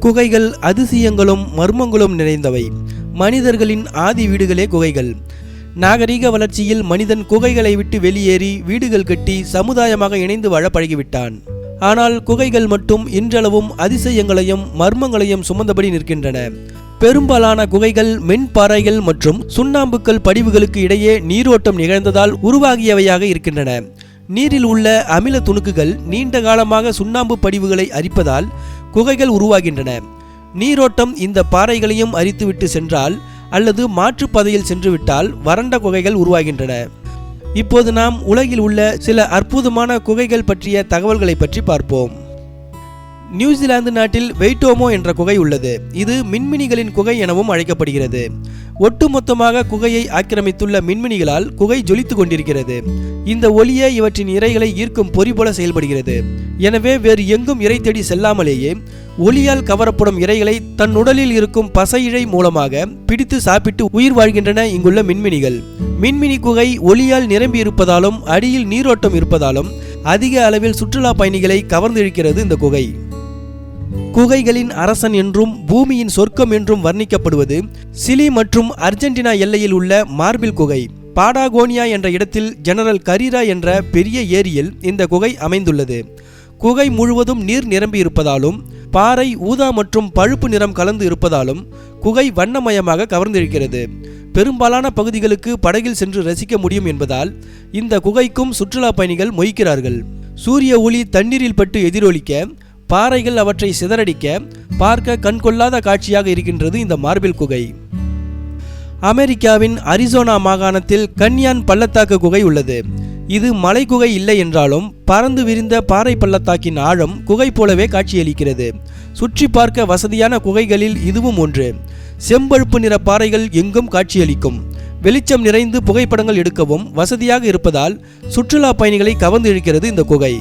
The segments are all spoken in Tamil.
குகைகள் அதிசயங்களும் மர்மங்களும் நிறைந்தவை. மனிதர்களின் ஆதி வீடுகளே குகைகள். நாகரிக வளர்ச்சியில் மனிதன் குகைகளை விட்டு வெளியேறி வீடுகள் கட்டி சமுதாயமாக இணைந்து வாழ பழகிவிட்டான். ஆனால் குகைகள் மட்டும் இன்றளவும் அதிசயங்களையும் மர்மங்களையும் சுமந்தபடி நிற்கின்றன. பெரும்பாலான குகைகள் மென்பாறைகள் மற்றும் சுண்ணாம்புக்கல் படிவுகளுக்கு இடையே நீரோட்டம் நிகழ்ந்ததால் உருவாகியவையாக இருக்கின்றன. நீரில் உள்ள அமில துணுக்குகள் நீண்ட காலமாக சுண்ணாம்பு படிவுகளை அரிப்பதால் குகைகள் உருவாகின்றன. நீரோட்டம் இந்த பாறைகளையும் அரித்துவிட்டு சென்றால் அல்லது மாற்றுப்பாதையில் சென்றுவிட்டால் வறண்ட குகைகள் உருவாகின்றன. இப்போது நாம் உலகில் உள்ள சில அற்புதமான குகைகள் பற்றிய தகவல்களை பற்றி பார்ப்போம். நியூசிலாந்து நாட்டில் வெயிட்டோமோ என்ற குகை உள்ளது. இது மின்மினிகளின் குகை எனவும் அழைக்கப்படுகிறது. ஒட்டுமொத்தமாக குகையை ஆக்கிரமித்துள்ள மின்மினிகளால் குகை ஜொலித்துக் கொண்டிருக்கிறது. இந்த ஒளியே இவற்றின் இரைகளை ஈர்க்கும் பொறி போல செயல்படுகிறது. எனவே வேறு எங்கும் இறை தேடி செல்லாமலேயே ஒளியால் கவரப்படும் இரைகளை தன் உடலில் இருக்கும் பசையிழை மூலமாக பிடித்து சாப்பிட்டு உயிர் வாழ்கின்றன இங்குள்ள மின்மினிகள். மின்மினி குகை ஒளியால் நிரம்பி இருப்பதாலும் அடியில் நீரோட்டம் இருப்பதாலும் அதிக அளவில் சுற்றுலா பயணிகளை கவர்ந்திருக்கிறது இந்த குகை. குகைகளின் அரசன் என்றும் பூமியின் சொர்க்கம் என்றும் வர்ணிக்கப்படுவது சிலி மற்றும் அர்ஜென்டினா எல்லையில் உள்ள மார்பில் குகை. பாடாகோனியா என்ற இடத்தில் ஜெனரல் கரீரா என்ற பெரிய ஏரியில் இந்த குகை அமைந்துள்ளது. குகை முழுவதும் நீர் நிரம்பி இருப்பதாலும் பாறை ஊதா மற்றும் பழுப்பு நிறம் கலந்து இருப்பதாலும் குகை வண்ணமயமாக கவர்ந்திருக்கிறது. பெரும்பாலான பகுதிகளுக்கு படகில் சென்று ரசிக்க முடியும் என்பதால் இந்த குகைக்கும் சுற்றுலா பயணிகள் மொய்க்கிறார்கள். சூரிய ஒளி தண்ணீரில் பட்டு எதிரொலிக்க பாறைகள் அவற்றை சிதறடிக்க பார்க்க கண்கொள்ளாத காட்சியாக இருக்கின்றது இந்த மார்பிள் குகை. அமெரிக்காவின் அரிசோனா மாகாணத்தில் கன்யான் பள்ளத்தாக்கு குகை உள்ளது. இது மலை குகை இல்லை என்றாலும் பறந்து விரிந்த பாறை பள்ளத்தாக்கின் ஆழம் குகை போலவே காட்சியளிக்கிறது. சுற்றி பார்க்க வசதியான குகைகளில் இதுவும் ஒன்று. செம்பழுப்பு நிற பாறைகள் எங்கும் காட்சியளிக்கும். வெளிச்சம் நிறைந்து புகைப்படங்கள் எடுக்கவும் வசதியாக இருப்பதால் சுற்றுலா பயணிகளை கவர்ந்து இழுக்கிறது இந்த குகை.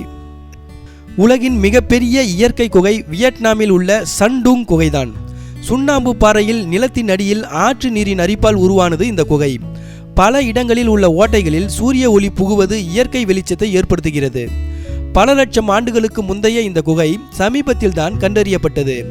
உலகின் மிகப்பெரிய இயற்கை குகை வியட்நாமில் உள்ள சண்டூங் குகைதான். சுண்ணாம்பு பாறையில் நிலத்தின் அடியில் ஆற்று நீரின் அரிப்பால் உருவானது இந்த குகை. பல இடங்களில் உள்ள ஓட்டைகளில் சூரிய ஒளி புகுவது இயற்கை வெளிச்சத்தை ஏற்படுத்துகிறது. பல லட்சம் ஆண்டுகளுக்கு முந்தைய இந்த குகை சமீபத்தில் தான் கண்டறியப்பட்டது.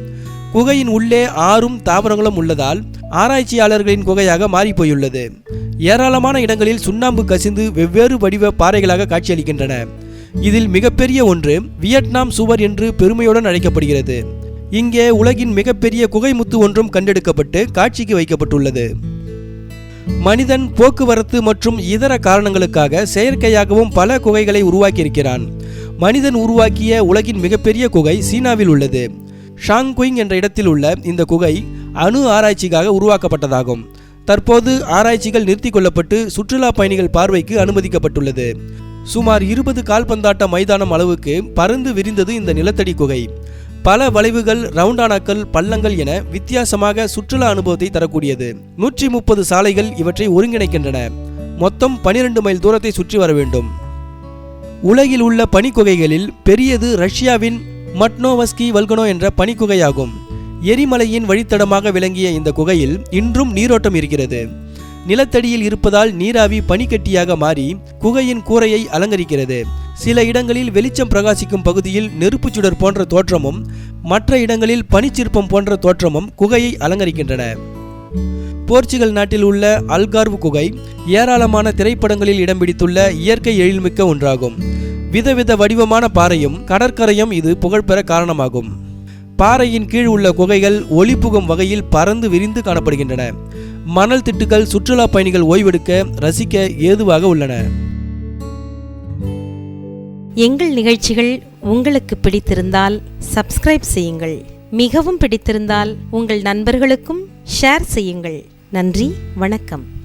குகையின் உள்ளே ஆறும் தாவரங்களும் உள்ளதால் ஆராய்ச்சியாளர்களின் குகையாக மாறிப்போயுள்ளது. ஏராளமான இடங்களில் சுண்ணாம்பு கசிந்து வெவ்வேறு வடிவ பாறைகளாக காட்சியளிக்கின்றன. இதில் மிகப்பெரிய ஒன்று வியட்நாம் சுவர் என்று பெருமையுடன் அழைக்கப்படுகிறது. இங்கே உலகின் மிகப்பெரிய குகைமுத்து ஒன்றும் கண்டெடுக்கப்பட்டு காட்சிக்கு வைக்கப்பட்டுள்ளது. மனிதன் போக்குவரத்து மற்றும் இதர காரணங்களுக்காக செயற்கையாகவும் பல குகைகளை உருவாக்கியிருக்கிறான். மனிதன் உருவாக்கிய உலகின் மிகப்பெரிய குகை சீனாவில் உள்ளது. ஷாங்குயிங் என்ற இடத்தில் உள்ள இந்த குகை அணு ஆராய்ச்சிக்காக உருவாக்கப்பட்டதாகும். தற்போது ஆராய்ச்சிகள் நிறுத்திக் கொள்ளப்பட்டு சுற்றுலா பயணிகள் பார்வைக்கு அனுமதிக்கப்பட்டுள்ளது. சுமார் இருபது கால்பந்தாட்ட மைதானம் அளவுக்கு பறந்து விரிந்தது இந்த நிலத்தடி குகை. பல வளைவுகள் ரவுண்டானாக்கள் பள்ளங்கள் என வித்தியாசமாக சுற்றுலா அனுபவத்தை தரக்கூடியது. நூற்றி முப்பது சாலைகள் இவற்றை ஒருங்கிணைக்கின்றன. மொத்தம் பனிரெண்டு மைல் தூரத்தை சுற்றி வர வேண்டும். உலகில் உள்ள பனிக்குகைகளில் பெரியது ரஷ்யாவின் மட்னோவஸ்கி வல்கனோ என்ற பனிக்குகையாகும். எரிமலையின் வழித்தடமாக விளங்கிய இந்த குகையில் இன்றும் நீரோட்டம் இருக்கிறது. நிலத்தடியில் இருப்பதால் நீராவி பனிக்கட்டியாக மாறி குகையின் கூரையை அலங்கரிக்கிறது. சில இடங்களில் வெளிச்சம் பிரகாசிக்கும் பகுதியில் நெருப்புச் சுடர் போன்ற தோற்றமும் மற்ற இடங்களில் பனிச்சிற்பம் போன்ற தோற்றமும் குகையை அலங்கரிக்கின்றன. போர்ச்சுகல் நாட்டில் உள்ள அல்கார்வு குகை ஏராளமான திரைப்படங்களில் இடம் பிடித்துள்ள இயற்கை எழில்மிக்க ஒன்றாகும். விதவித வடிவமான பாறையும் கடற்கரையும் இது புகழ்பெற காரணமாகும். பாறையின் கீழ் உள்ள குகைகள் ஒளி புகும் வகையில் பறந்து விரிந்து காணப்படுகின்றன. மணல் திட்டுகள் சுற்றுலா பயணிகள் ஓய்வெடுக்க ரசிக்க ஏதுவாக உள்ளன. எங்கள் நிகழ்ச்சிகள் உங்களுக்கு பிடித்திருந்தால் சப்ஸ்கிரைப் செய்யுங்கள். மிகவும் பிடித்திருந்தால் உங்கள் நண்பர்களுக்கும் ஷேர் செய்யுங்கள். நன்றி வணக்கம்.